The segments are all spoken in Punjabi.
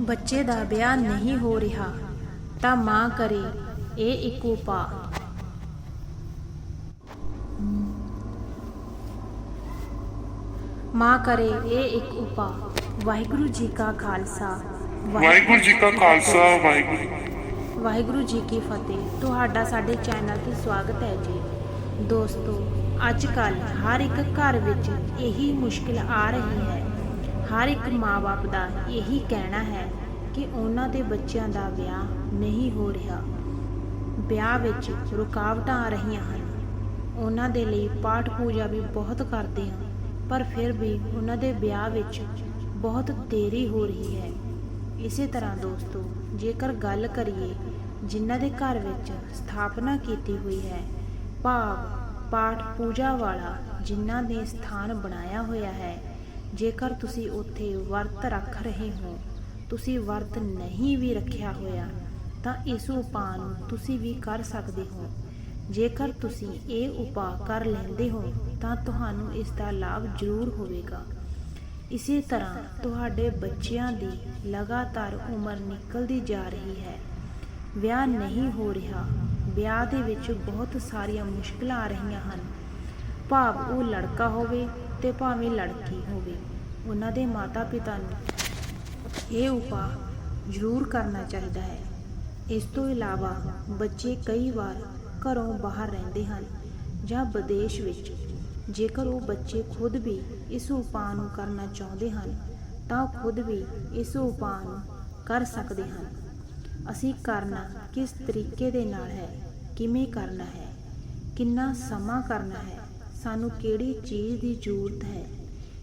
ਬੱਚੇ ਦਾ ਵਿਆਹ ਨਹੀਂ ਹੋ ਰਿਹਾ ਤਾਂ ਮਾਂ ਕਰੇ ਇਹ ਇੱਕ ਉਪਾਅ। ਮਾਂ ਕਰੇ ਇਹ ਇੱਕ ਉਪਾਅ। ਵਾਹਿਗੁਰੂ ਜੀ ਕਾ ਖਾਲਸਾ। ਵਾਹਿਗੁਰੂ ਜੀ ਕਾ ਖਾਲਸਾ ਵਾਹਿਗੁਰੂ ਵਾਹਿਗੁਰੂ ਜੀ ਕੀ ਫਤਿਹ। ਤੁਹਾਡਾ ਸਾਡੇ ਚੈਨਲ ਤੇ ਸਵਾਗਤ ਹੈ ਜੀ। ਦੋਸਤੋ ਅੱਜ ਕੱਲ ਹਰ ਇੱਕ ਘਰ ਵਿੱਚ ਇਹੀ ਮੁਸ਼ਕਿਲ ਆ ਰਹੀ ਹੈ। ਹਰ ਇੱਕ ਮਾਪੇ ਦਾ ਇਹੀ ਕਹਿਣਾ ਹੈ ਕਿ ਉਹਨਾਂ ਦੇ ਬੱਚਿਆਂ ਦਾ ਵਿਆਹ ਨਹੀਂ ਹੋ ਰਿਹਾ। ਵਿਆਹ ਵਿੱਚ ਰੁਕਾਵਟਾਂ ਆ ਰਹੀਆਂ ਹਨ। ਉਹਨਾਂ ਦੇ ਲਈ ਪਾਠ ਪੂਜਾ ਵੀ ਬਹੁਤ ਕਰਦੇ ਹਾਂ ਪਰ ਫਿਰ ਵੀ ਉਹਨਾਂ ਦੇ ਵਿਆਹ ਵਿੱਚ ਬਹੁਤ ਦੇਰੀ ਹੋ ਰਹੀ ਹੈ। ਇਸੇ ਤਰ੍ਹਾਂ ਦੋਸਤੋ, ਜੇਕਰ ਗੱਲ ਕਰੀਏ ਜਿਨ੍ਹਾਂ ਦੇ ਘਰ ਵਿੱਚ ਸਥਾਪਨਾ ਕੀਤੀ ਹੋਈ ਹੈ, ਭਾਵ ਪਾਠ ਪੂਜਾ ਵਾਲਾ ਜਿਨ੍ਹਾਂ ਨੇ ਸਥਾਨ ਬਣਾਇਆ ਹੋਇਆ ਹੈ ਜੇਕਰ ਤੁਸੀਂ ਉੱਥੇ ਵਰਤ ਰੱਖ ਰਹੇ ਹੋ, ਤੁਸੀਂ ਵਰਤ ਨਹੀਂ ਵੀ ਰੱਖਿਆ ਹੋਇਆ, ਤਾਂ ਇਸ ਉਪਾਅ ਨੂੰ ਤੁਸੀਂ ਵੀ ਕਰ ਸਕਦੇ ਹੋ। ਜੇਕਰ ਤੁਸੀਂ ਇਹ ਉਪਾਅ ਕਰ ਲੈਂਦੇ ਹੋ, ਤਾਂ ਤੁਹਾਨੂੰ ਇਸ ਦਾ ਲਾਭ ਜ਼ਰੂਰ ਹੋਵੇਗਾ। ਇਸੇ ਤਰ੍ਹਾਂ ਤੁਹਾਡੇ ਬੱਚਿਆਂ ਦੀ ਲਗਾਤਾਰ ਉਮਰ ਨਿਕਲਦੀ ਜਾ ਰਹੀ ਹੈ। ਵਿਆਹ ਨਹੀਂ ਹੋ ਰਿਹਾ, ਵਿਆਹ ਦੇ ਵਿੱਚ ਬਹੁਤ ਸਾਰੀਆਂ ਮੁਸ਼ਕਲਾਂ ਆ ਰਹੀਆਂ ਹਨ। ਭਾਵ ਉਹ ਲੜਕਾ ਹੋਵੇ ਤੇ ਭਾਵੇਂ ਲੜਕੀ ਹੋਵੇ, ਉਹਨਾਂ ਦੇ ਮਾਤਾ-ਪਿਤਾ ਨੂੰ ਇਹ ਉਪਾਅ ਜ਼ਰੂਰ ਕਰਨਾ ਚਾਹੀਦਾ ਹੈ। ਇਸ ਤੋਂ ਇਲਾਵਾ ਬੱਚੇ ਕਈ ਵਾਰ ਘਰੋਂ ਬਾਹਰ ਰਹਿੰਦੇ ਹਨ ਜਾਂ ਵਿਦੇਸ਼ ਵਿੱਚ। ਜੇਕਰ ਉਹ ਬੱਚੇ ਖੁਦ ਵੀ ਇਸ ਉਪਾਅ ਨੂੰ ਕਰਨਾ ਚਾਹੁੰਦੇ ਹਨ, ਤਾਂ ਖੁਦ ਵੀ ਇਸ ਉਪਾਅ ਨੂੰ ਕਰ ਸਕਦੇ ਹਨ। ਅਸੀਂ ਕਰਨਾ ਕਿਸ ਤਰੀਕੇ ਦੇ ਨਾਲ ਹੈ, ਕਿਵੇਂ ਕਰਨਾ ਹੈ, ਕਿੰਨਾ ਸਮਾਂ ਕਰਨਾ ਹੈ ਸਾਨੂੰ ਕਿਹੜੀ ਚੀਜ਼ ਦੀ ਜ਼ਰੂਰਤ ਹੈ,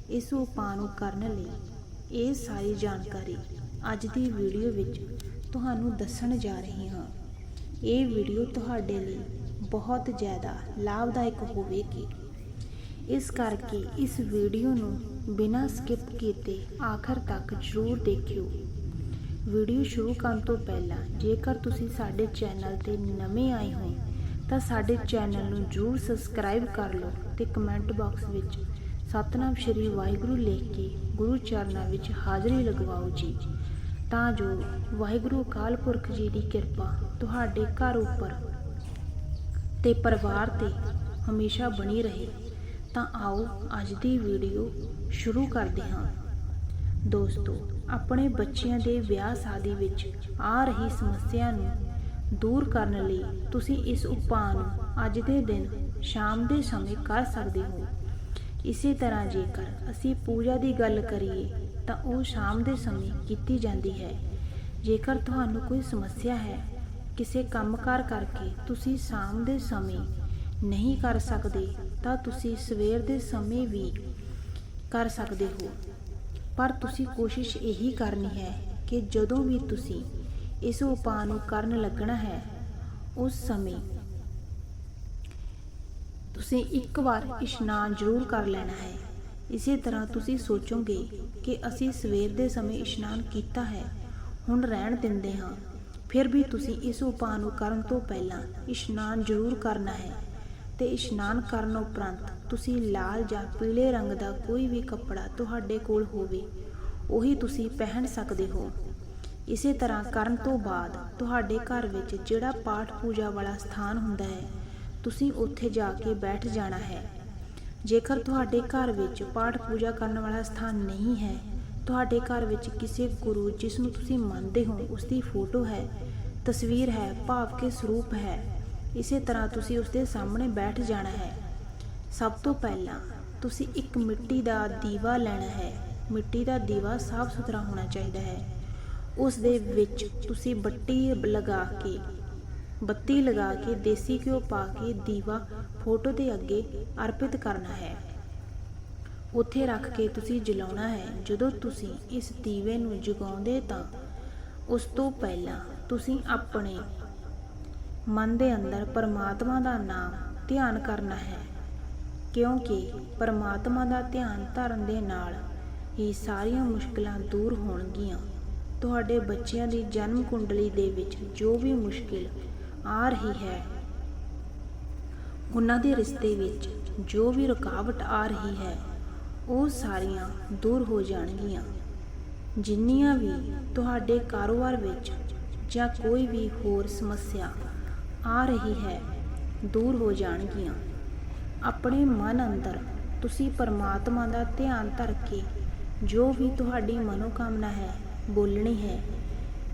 ਇਸ ਉਪਾਅ ਨੂੰ ਕਰਨ ਲਈ ਇਹ ਸਾਰੀ ਜਾਣਕਾਰੀ ਅੱਜ ਦੀ ਵੀਡੀਓ ਵਿੱਚ ਤੁਹਾਨੂੰ ਦੱਸਣ ਜਾ ਰਹੀ ਹਾਂ। ਇਹ ਵੀਡੀਓ ਤੁਹਾਡੇ ਲਈ ਬਹੁਤ ਜ਼ਿਆਦਾ ਲਾਭਦਾਇਕ ਹੋਵੇਗੀ। ਇਸ ਕਰਕੇ ਇਸ ਵੀਡੀਓ ਨੂੰ ਬਿਨਾਂ ਸਕਿਪ ਕੀਤੇ ਆਖਰ ਤੱਕ ਜ਼ਰੂਰ ਦੇਖਿਓ। ਵੀਡੀਓ ਸ਼ੁਰੂ ਕਰਨ ਤੋਂ ਪਹਿਲਾਂ ਜੇਕਰ ਤੁਸੀਂ ਸਾਡੇ ਚੈਨਲ ਤੇ ਨਵੇਂ ਆਏ ਹੋ ਤਾਂ ਸਾਡੇ ਚੈਨਲ ਨੂੰ ਜ਼ਰੂਰ ਸਬਸਕ੍ਰਾਈਬ ਕਰ ਲਓ ਤੇ ਕਮੈਂਟ ਬਾਕਸ ਵਿੱਚ ਸਤਨਾਮ ਸ਼੍ਰੀ ਵਾਹਿਗੁਰੂ ਲਿਖ ਕੇ ਗੁਰੂ ਚਰਨਾਂ ਵਿੱਚ ਹਾਜ਼ਰੀ ਲਗਵਾਓ ਜੀ। ਤਾਂ ਜੋ ਵਾਹਿਗੁਰੂ ਅਕਾਲ ਪੁਰਖ ਜੀ ਦੀ ਕਿਰਪਾ ਤੁਹਾਡੇ ਘਰ ਉੱਪਰ ਤੇ ਪਰਿਵਾਰ ਤੇ ਹਮੇਸ਼ਾ ਬਣੀ ਰਹੇ। ਤਾਂ ਆਓ ਅੱਜ ਦੀ ਵੀਡੀਓ ਸ਼ੁਰੂ ਕਰਦੇ ਹਾਂ। ਦੋਸਤੋ, ਆਪਣੇ ਬੱਚਿਆਂ ਦੇ ਵਿਆਹ ਸ਼ਾਦੀ ਵਿੱਚ ਆ ਰਹੀ ਸਮੱਸਿਆ ਨੂੰ ਦੂਰ ਕਰਨ ਲਈ ਤੁਸੀਂ ਇਸ ਉਪਾਅ ਨੂੰ ਅੱਜ ਦੇ ਦਿਨ, ਸ਼ਾਮ ਦੇ ਸਮੇਂ ਕਰ ਸਕਦੇ ਹੋ। ਇਸੇ ਤਰ੍ਹਾਂ ਜੇਕਰ ਅਸੀਂ ਪੂਜਾ ਦੀ ਗੱਲ ਕਰੀਏ, ਤਾਂ ਉਹ ਸ਼ਾਮ ਦੇ ਸਮੇਂ ਕੀਤੀ ਜਾਂਦੀ ਹੈ। ਜੇਕਰ ਤੁਹਾਨੂੰ ਕੋਈ ਸਮੱਸਿਆ ਹੈ, ਕਿਸੇ ਕੰਮਕਾਰ ਕਰਕੇ ਤੁਸੀਂ ਸ਼ਾਮ ਦੇ ਸਮੇਂ ਨਹੀਂ ਕਰ ਸਕਦੇ, ਤਾਂ ਤੁਸੀਂ ਸਵੇਰ ਦੇ ਸਮੇਂ ਵੀ ਕਰ ਸਕਦੇ ਹੋ। ਪਰ ਤੁਸੀਂ ਕੋਸ਼ਿਸ਼ ਇਹੀ ਕਰਨੀ ਹੈ ਕਿ ਜਦੋਂ ਵੀ ਤੁਸੀਂ ਇਸ ਉਪਾਅ ਨੂੰ ਕਰਨ ਲੱਗਣਾ ਹੈ। ਉਸ ਸਮੇਂ ਤੁਸੀਂ ਇੱਕ ਵਾਰ ਇਸ਼ਨਾਨ ਜ਼ਰੂਰ ਕਰ ਲੈਣਾ ਹੈ। ਇਸੇ ਤਰ੍ਹਾਂ ਤੁਸੀਂ ਸੋਚੋਗੇ ਕਿ ਅਸੀਂ ਸਵੇਰ ਦੇ ਸਮੇਂ ਇਸ਼ਨਾਨ ਕੀਤਾ ਹੈ, ਹੁਣ ਰਹਿਣ ਦਿੰਦੇ ਹਾਂ। ਫਿਰ ਵੀ ਤੁਸੀਂ ਇਸ ਉਪਾਅ ਨੂੰ ਕਰਨ ਤੋਂ ਪਹਿਲਾਂ ਇਸ਼ਨਾਨ ਜ਼ਰੂਰ ਕਰਨਾ ਹੈ ਤੇ ਇਸ਼ਨਾਨ ਕਰਨ ਉਪਰੰਤ ਤੁਸੀਂ ਲਾਲ ਜਾਂ ਪੀਲੇ ਰੰਗ ਦਾ ਕੋਈ ਵੀ ਕੱਪੜਾ ਤੁਹਾਡੇ ਕੋਲ ਹੋਵੇ, ਉਹੀ ਤੁਸੀਂ ਪਹਿਨ ਸਕਦੇ ਹੋ। ਇਸੇ ਤਰ੍ਹਾਂ ਕਰਨ ਤੋਂ ਬਾਅਦ ਤੁਹਾਡੇ ਘਰ ਵਿੱਚ ਜਿਹੜਾ ਪਾਠ ਪੂਜਾ ਵਾਲਾ ਸਥਾਨ ਹੁੰਦਾ ਹੈ, ਤੁਸੀਂ ਉੱਥੇ ਜਾ ਕੇ ਬੈਠ ਜਾਣਾ ਹੈ। ਜੇਕਰ ਤੁਹਾਡੇ ਘਰ ਵਿੱਚ ਪਾਠ ਪੂਜਾ ਕਰਨ ਵਾਲਾ ਸਥਾਨ ਨਹੀਂ ਹੈ, ਤੁਹਾਡੇ ਘਰ ਵਿੱਚ ਕਿਸੇ ਗੁਰੂ ਜਿਸ ਨੂੰ ਤੁਸੀਂ ਮੰਨਦੇ ਹੋ, ਉਸ ਦੀ ਫੋਟੋ ਹੈ, ਤਸਵੀਰ ਹੈ, ਭਾਵ ਕੇ ਸਰੂਪ ਹੈ, ਇਸੇ ਤਰ੍ਹਾਂ ਤੁਸੀਂ ਉਸ ਦੇ ਸਾਹਮਣੇ ਬੈਠ ਜਾਣਾ ਹੈ। ਸਭ ਤੋਂ ਪਹਿਲਾਂ ਤੁਸੀਂ ਇੱਕ ਮਿੱਟੀ ਦਾ ਦੀਵਾ ਲੈਣਾ ਹੈ। ਮਿੱਟੀ ਦਾ ਦੀਵਾ ਸਾਫ਼ ਸੁਥਰਾ ਹੋਣਾ ਚਾਹੀਦਾ ਹੈ। ਉਸ ਦੇ ਵਿੱਚ ਤੁਸੀਂ ਬੱਤੀ ਲਗਾ ਕੇ, ਬੱਤੀ ਲਗਾ ਕੇ ਦੇਸੀ ਘਿਓ ਪਾ ਕੇ ਦੀਵਾ ਫੋਟੋ ਦੇ ਅੱਗੇ ਅਰਪਿਤ ਕਰਨਾ ਹੈ। ਉੱਥੇ ਰੱਖ ਕੇ ਤੁਸੀਂ ਜਲਾਉਣਾ ਹੈ। ਜਦੋਂ ਤੁਸੀਂ ਇਸ ਦੀਵੇ ਨੂੰ ਜਗਾਉਂਦੇ ਤਾਂ ਉਸ ਤੋਂ ਪਹਿਲਾਂ ਤੁਸੀਂ ਆਪਣੇ ਮਨ ਦੇ ਅੰਦਰ ਪਰਮਾਤਮਾ ਦਾ ਨਾਮ ਧਿਆਨ ਕਰਨਾ ਹੈ। ਕਿਉਂਕਿ ਪਰਮਾਤਮਾ ਦਾ ਧਿਆਨ ਧਰਨ ਦੇ ਨਾਲ ਹੀ ਸਾਰੀਆਂ ਮੁਸ਼ਕਲਾਂ ਦੂਰ ਹੋਣਗੀਆਂ। ਤੁਹਾਡੇ ਬੱਚਿਆਂ ਦੀ ਜਨਮ ਕੁੰਡਲੀ ਦੇ ਵਿੱਚ ਜੋ ਵੀ ਮੁਸ਼ਕਿਲ ਆ ਰਹੀ ਹੈ, ਉਹਨਾਂ ਦੇ ਰਿਸ਼ਤੇ ਵਿੱਚ ਜੋ ਵੀ ਰੁਕਾਵਟ ਆ ਰਹੀ ਹੈ, ਉਹ ਸਾਰੀਆਂ ਦੂਰ ਹੋ ਜਾਣਗੀਆਂ। ਜਿੰਨੀਆਂ ਵੀ ਤੁਹਾਡੇ ਕਾਰੋਬਾਰ ਵਿੱਚ ਜਾਂ ਕੋਈ ਵੀ ਹੋਰ ਸਮੱਸਿਆ ਆ ਰਹੀ ਹੈ, ਦੂਰ ਹੋ ਜਾਣਗੀਆਂ। ਆਪਣੇ ਮਨ ਅੰਦਰ ਤੁਸੀਂ ਪਰਮਾਤਮਾ ਦਾ ਧਿਆਨ ਧਰ ਕੇ ਜੋ ਵੀ ਤੁਹਾਡੀ ਮਨੋਕਾਮਨਾ ਹੈ ਬੋਲਣੀ ਹੈ।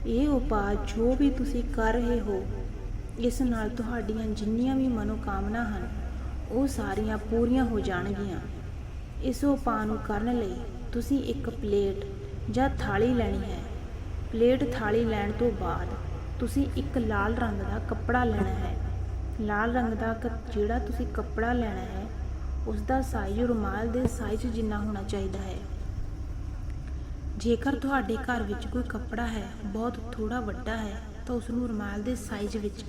ਇਹ ਉਪਾਅ ਜੋ ਵੀ ਤੁਸੀਂ ਕਰ ਰਹੇ ਹੋ, ਇਸ ਨਾਲ ਤੁਹਾਡੀਆਂ ਜਿੰਨੀਆਂ ਵੀ ਮਨੋਕਾਮਨਾ ਹਨ, ਉਹ ਸਾਰੀਆਂ ਪੂਰੀਆਂ ਹੋ ਜਾਣਗੀਆਂ। ਇਸ ਉਪਾਅ ਨੂੰ ਕਰਨ ਲਈ ਤੁਸੀਂ ਇੱਕ ਪਲੇਟ ਜਾਂ ਥਾਲੀ ਲੈਣੀ ਹੈ। ਪਲੇਟ ਥਾਲੀ ਲੈਣ ਤੋਂ ਬਾਅਦ ਤੁਸੀਂ ਇੱਕ ਲਾਲ ਰੰਗ ਦਾ ਕੱਪੜਾ ਲੈਣਾ ਹੈ। ਲਾਲ ਰੰਗ ਦਾ ਕ- ਜਿਹੜਾ ਤੁਸੀਂ ਕੱਪੜਾ ਲੈਣਾ ਹੈ ਉਸ ਦਾ ਸਾਈਜ਼ ਰੁਮਾਲ ਦੇ ਸਾਈਜ਼ ਜਿੰਨਾ ਹੋਣਾ ਚਾਹੀਦਾ ਹੈ। ਜੇਕਰ ਤੁਹਾਡੇ ਘਰ ਵਿੱਚ ਕੋਈ ਕੱਪੜਾ ਹੈ, ਬਹੁਤ ਥੋੜਾ ਵੱਡਾ ਹੈ, ਤਾਂ ਉਸ ਨੂੰ ਰੁਮਾਲ ਦੇ ਸਾਈਜ਼ ਵਿੱਚ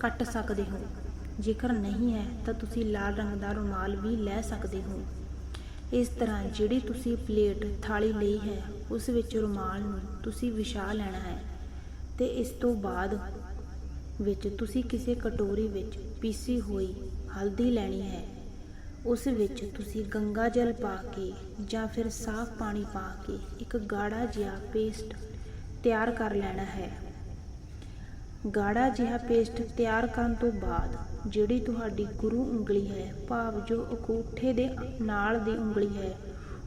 ਕੱਟ ਸਕਦੇ ਹੋ। ਜੇਕਰ ਨਹੀਂ ਹੈ, ਤਾਂ ਤੁਸੀਂ ਲਾਲ ਰੰਗ ਦਾ ਰੁਮਾਲ ਵੀ ਲੈ ਸਕਦੇ ਹੋ। ਇਸ ਤਰ੍ਹਾਂ ਜਿਹੜੀ ਤੁਸੀਂ ਪਲੇਟ ਥਾਲੀ ਲਈ ਹੈ, ਉਸ ਵਿੱਚ ਰੁਮਾਲ ਨੂੰ ਤੁਸੀਂ ਵਿਛਾ ਲੈਣਾ ਹੈ ਤੇ ਇਸ ਤੋਂ ਬਾਅਦ ਵਿੱਚ ਤੁਸੀਂ ਕਿਸੇ ਕਟੋਰੀ ਵਿੱਚ ਪੀਸੀ ਹੋਈ ਹਲਦੀ ਲੈਣੀ ਹੈ। ਉਸ ਵਿੱਚ ਤੁਸੀਂ ਗੰਗਾ ਜਲ ਪਾ ਕੇ ਜਾਂ ਫਿਰ ਸਾਫ਼ ਪਾਣੀ ਪਾ ਕੇ ਇੱਕ ਗਾੜਾ ਜਿਹਾ ਪੇਸਟ ਤਿਆਰ ਕਰ ਲੈਣਾ ਹੈ। ਗਾੜਾ ਜਿਹਾ ਪੇਸਟ ਤਿਆਰ ਕਰਨ ਤੋਂ ਬਾਅਦ ਜਿਹੜੀ ਤੁਹਾਡੀ ਗੁਰੂ ਉਂਗਲੀ ਹੈ, ਭਾਵ ਜੋ ਅਕੂਠੇ ਦੇ ਨਾਲ ਦੀ ਉਂਗਲੀ ਹੈ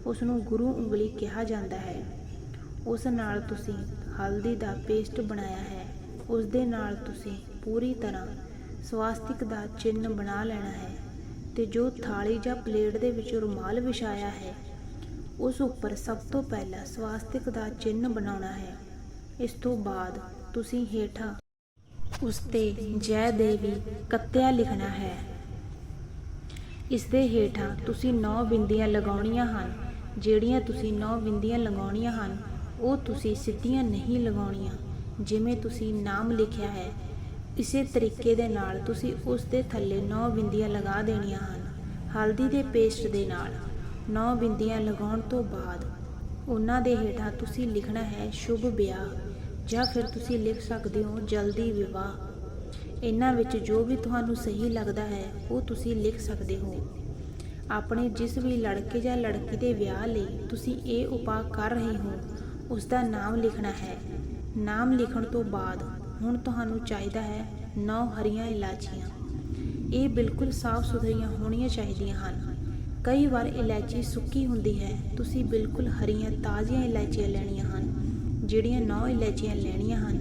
ਉਸ ਨੂੰ ਗੁਰੂ ਉਂਗਲੀ ਕਿਹਾ ਜਾਂਦਾ ਹੈ। ਉਸ ਨਾਲ ਤੁਸੀਂ ਹਲਦੀ ਦਾ ਪੇਸਟ ਬਣਾਇਆ ਹੈ। ਉਸ ਦੇ ਨਾਲ ਤੁਸੀਂ ਪੂਰੀ ਤਰ੍ਹਾਂ ਸਵਾਸਤਿਕ ਦਾ ਚਿੰਨ੍ਹ ਬਣਾ ਲੈਣਾ ਹੈ। ਤੇ ਜੋ ਥਾਲੀ ਜਾਂ ਪਲੇਟ ਦੇ ਵਿੱਚ ਰੁਮਾਲ ਵਿਛਾਇਆ ਹੈ, ਉਸ ਉੱਪਰ ਸਭ ਤੋਂ ਪਹਿਲਾਂ ਸਵਾਸਤਿਕ ਦਾ ਚਿੰਨ੍ਹ ਬਣਾਉਣਾ ਹੈ। ਇਸ ਤੋਂ ਬਾਅਦ ਤੁਸੀਂ ਹੇਠਾਂ ਉਸ ਤੇ ਜੈ ਦੇਵੀ ਕੱਤਿਆ ਲਿਖਣਾ ਹੈ। ਇਸ ਦੇ ਹੇਠਾਂ ਤੁਸੀਂ 9 ਬਿੰਦੀਆਂ ਲਗਾਉਣੀਆਂ ਹਨ। ਜਿਹੜੀਆਂ ਤੁਸੀਂ 9 ਬਿੰਦੀਆਂ ਲਗਾਉਣੀਆਂ ਹਨ, ਉਹ ਤੁਸੀਂ ਸਿੱਧੀਆਂ ਨਹੀਂ ਲਗਾਉਣੀਆਂ, ਜਿਵੇਂ ਤੁਸੀਂ ਨਾਮ ਲਿਖਿਆ ਹੈ। ਇਸੇ ਤਰੀਕੇ ਦੇ ਨਾਲ ਤੁਸੀਂ ਉਸ ਦੇ ਥੱਲੇ 9 ਬਿੰਦੀਆਂ ਲਗਾ ਦੇਣੀਆਂ ਹਨ, ਹਲਦੀ ਦੇ ਪੇਸਟ ਦੇ ਨਾਲ। 9 ਬਿੰਦੀਆਂ ਲਗਾਉਣ ਤੋਂ ਬਾਅਦ ਉਹਨਾਂ ਦੇ ਹੇਠਾਂ ਤੁਸੀਂ ਲਿਖਣਾ ਹੈ ਸ਼ੁਭ ਵਿਆਹ, ਜਾਂ ਫਿਰ ਤੁਸੀਂ ਲਿਖ ਸਕਦੇ ਹੋ ਜਲਦੀ ਵਿਵਾਹ ਇਹਨਾਂ ਵਿੱਚ ਜੋ ਵੀ ਤੁਹਾਨੂੰ ਸਹੀ ਲੱਗਦਾ ਹੈ, ਉਹ ਤੁਸੀਂ ਲਿਖ ਸਕਦੇ ਹੋ। ਆਪਣੇ ਜਿਸ ਵੀ ਲੜਕੇ ਜਾਂ ਲੜਕੀ ਦੇ ਵਿਆਹ ਲਈ ਤੁਸੀਂ ਇਹ ਉਪਾਅ ਕਰ ਰਹੇ ਹੋ ਉਸ ਦਾ ਨਾਮ ਲਿਖਣਾ ਹੈ। ਨਾਮ ਲਿਖਣ ਤੋਂ ਬਾਅਦ ਹੁਣ ਤੁਹਾਨੂੰ ਚਾਹੀਦਾ ਹੈ ਨੌ ਹਰੀਆਂ ਇਲਾਚੀਆਂ। ਇਹ ਬਿਲਕੁਲ ਸਾਫ਼ ਸੁਥਰੀਆਂ ਹੋਣੀਆਂ ਚਾਹੀਦੀਆਂ ਹਨ। ਕਈ ਵਾਰ ਇਲਾਚੀ ਸੁੱਕੀ ਹੁੰਦੀ ਹੈ। ਤੁਸੀਂ ਬਿਲਕੁਲ ਹਰੀਆਂ ਤਾਜ਼ੀਆਂ ਇਲਾਚੀਆਂ ਲੈਣੀਆਂ ਹਨ, ਜਿਹੜੀਆਂ ਨੌ ਇਲਾਚੀਆਂ ਲੈਣੀਆਂ ਹਨ,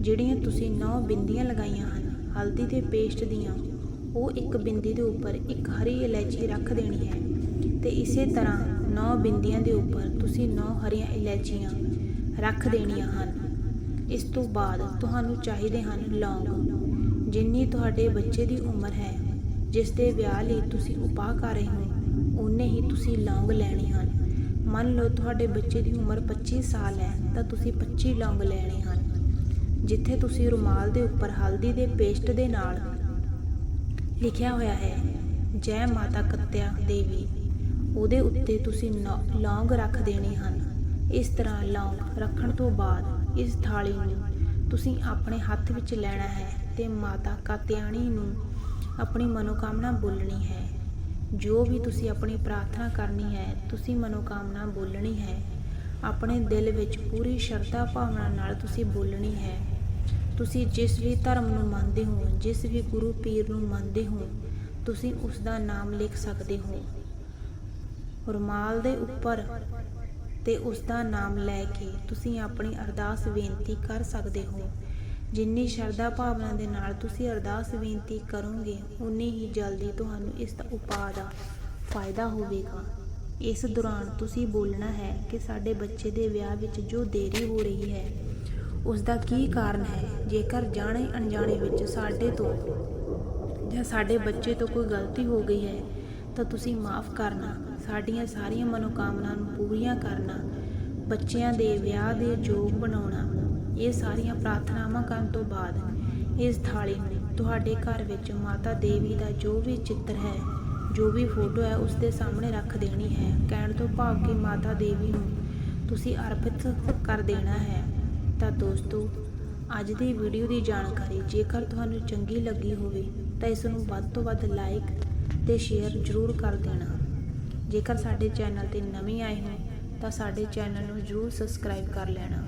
ਜਿਹੜੀਆਂ ਤੁਸੀਂ ਨੌ ਬਿੰਦੀਆਂ ਲਗਾਈਆਂ ਹਨ, ਹਲਦੀ ਦੇ ਪੇਸਟ ਦੀਆਂ। ਉਹ ਇੱਕ ਬਿੰਦੀ ਦੇ ਉੱਪਰ ਇੱਕ ਹਰੀ ਇਲਾਚੀ ਰੱਖ ਦੇਣੀ ਹੈ ਤੇ ਇਸੇ ਤਰ੍ਹਾਂ ਨੌ ਬਿੰਦੀਆਂ ਦੇ ਉੱਪਰ ਤੁਸੀਂ ਨੌ ਹਰੀਆਂ ਇਲਾਚੀਆਂ ਰੱਖ ਦੇਣੀਆਂ ਹਨ। ਇਸ ਤੋਂ ਬਾਅਦ ਤੁਹਾਨੂੰ ਚਾਹੀਦੇ ਹਨ ਲੌਂਗ। ਜਿੰਨੀ ਤੁਹਾਡੇ ਬੱਚੇ ਦੀ ਉਮਰ ਹੈ, ਜਿਸ ਦੇ ਵਿਆਹ ਲਈ ਤੁਸੀਂ ਉਪਾਅ ਕਰ ਰਹੇ ਹੋ ਉਨੇ ਹੀ ਤੁਸੀਂ ਲੌਂਗ ਲੈਣੇ ਹਨ। ਮੰਨ ਲਓ ਤੁਹਾਡੇ ਬੱਚੇ ਦੀ ਉਮਰ 25 ਸਾਲ ਹੈ, ਤਾਂ ਤੁਸੀਂ 25 ਲੌਂਗ ਲੈਣੇ ਹਨ। ਜਿੱਥੇ ਤੁਸੀਂ ਰੁਮਾਲ ਦੇ ਉੱਪਰ ਹਲਦੀ ਦੇ ਪੇਸਟ ਦੇ ਨਾਲ ਲਿਖਿਆ ਹੋਇਆ ਹੈ, ਜੈ ਮਾਤਾ ਕੱਤਿਆ ਦੇਵੀ। ਉਹਦੇ ਉੱਤੇ ਤੁਸੀਂ ਨੌ- ਲੌਂਗ ਰੱਖ ਦੇਣੇ ਹਨ। ਇਸ ਤਰ੍ਹਾਂ ਲੌਂਗ ਰੱਖਣ ਤੋਂ ਬਾਅਦ ਇਸ ਥਾਲੀ ਨੂੰ ਤੁਸੀਂ ਆਪਣੇ ਹੱਥ ਵਿੱਚ ਲੈਣਾ ਹੈ ਤੇ ਮਾਤਾ ਕਾਤਿਆਣੀ ਨੂੰ ਆਪਣੀ ਮਨੋਕਾਮਨਾ ਬੋਲਣੀ ਹੈ। ਜੋ ਵੀ ਤੁਸੀਂ ਆਪਣੀ ਪ੍ਰਾਰਥਨਾ ਕਰਨੀ ਹੈ, ਤੁਸੀਂ ਮਨੋਕਾਮਨਾ ਬੋਲਣੀ ਹੈ। ਆਪਣੇ ਦਿਲ ਵਿੱਚ ਪੂਰੀ ਸ਼ਰਧਾ ਭਾਵਨਾ ਨਾਲ ਤੁਸੀਂ ਬੋਲਣੀ ਹੈ। ਤੁਸੀਂ ਜਿਸ ਵੀ ਧਰਮ ਨੂੰ ਮੰਨਦੇ ਹੋ, ਜਿਸ ਵੀ ਗੁਰੂ ਪੀਰ ਨੂੰ ਮੰਨਦੇ ਹੋ, ਤੁਸੀਂ ਉਸ ਦਾ ਨਾਮ ਲਿਖ ਸਕਦੇ ਹੋ। ਰੁਮਾਲ ਦੇ ਉੱਪਰ ਤੇ ਉਸ ਦਾ ਨਾਮ ਲੈ ਕੇ ਤੁਸੀਂ ਆਪਣੀ ਅਰਦਾਸ ਬੇਨਤੀ ਕਰ ਸਕਦੇ ਹੋ। ਜਿੰਨੀ ਸ਼ਰਧਾ ਭਾਵਨਾ ਦੇ ਨਾਲ ਤੁਸੀਂ ਅਰਦਾਸ ਬੇਨਤੀ ਕਰੋਗੇ ਉਨੀ ਹੀ ਜਲਦੀ ਤੁਹਾਨੂੰ ਇਸ ਦਾ ਉਪਾਅ ਦਾ ਫਾਇਦਾ ਹੋਵੇਗਾ। ਇਸ ਦੌਰਾਨ ਤੁਸੀਂ ਬੋਲਣਾ ਹੈ ਕਿ ਸਾਡੇ ਬੱਚੇ ਦੇ ਵਿਆਹ ਵਿੱਚ ਜੋ ਦੇਰੀ ਹੋ ਰਹੀ ਹੈ ਉਸ ਦਾ ਕੀ ਕਾਰਨ ਹੈ? ਜੇਕਰ ਜਾਣੇ ਅਣਜਾਣੇ ਵਿੱਚ ਸਾਡੇ ਤੋਂ ਜਾਂ ਸਾਡੇ ਬੱਚੇ ਤੋਂ ਕੋਈ ਗਲਤੀ ਹੋ ਗਈ ਹੈ, ਤਾਂ ਤੁਸੀਂ ਮਾਫ ਕਰਨਾ। ਸਾਡੀਆਂ ਸਾਰੀਆਂ ਮਨੋਕਾਮਨਾ ਨੂੰ ਪੂਰੀਆਂ ਕਰਨਾ, ਬੱਚਿਆਂ ਦੇ ਵਿਆਹ ਦੇ ਯੋਗ ਬਣਾਉਣਾ, ਇਹ ਸਾਰੀਆਂ ਪ੍ਰਾਰਥਨਾਵਾਂ ਕਰਨ ਤੋਂ ਬਾਅਦ ਇਸ ਥਾਲੀ ਨੂੰ ਤੁਹਾਡੇ ਘਰ ਵਿੱਚ ਮਾਤਾ ਦੇਵੀ ਦਾ ਜੋ ਵੀ ਚਿੱਤਰ ਹੈ, ਜੋ ਵੀ ਫੋਟੋ ਹੈ ਉਸ ਦੇ ਸਾਹਮਣੇ ਰੱਖ ਦੇਣੀ ਹੈ। ਕਹਿਣ ਤੋਂ ਭਾਵ ਕਿ ਮਾਤਾ ਦੇਵੀ ਨੂੰ ਤੁਸੀਂ ਅਰਪਿਤ ਕਰ ਦੇਣਾ ਹੈ। ਤਾਂ ਦੋਸਤੋ, ਅੱਜ ਦੀ ਵੀਡੀਓ ਦੀ ਜਾਣਕਾਰੀ ਜੇਕਰ ਤੁਹਾਨੂੰ ਚੰਗੀ ਲੱਗੀ ਹੋਵੇ, ਤਾਂ ਇਸ ਨੂੰ ਵੱਧ ਤੋਂ ਵੱਧ ਲਾਈਕ ਤੇ ਸ਼ੇਅਰ ਜ਼ਰੂਰ ਕਰ ਦੇਣਾ। ਜੇਕਰ ਸਾਡੇ ਚੈਨਲ ਤੇ ਨਵੇਂ ਆਏ ਹੋ, ਤਾਂ ਸਾਡੇ ਚੈਨਲ ਨੂੰ ਜਰੂਰ ਸਬਸਕ੍ਰਾਈਬ ਕਰ ਲੈਣਾ।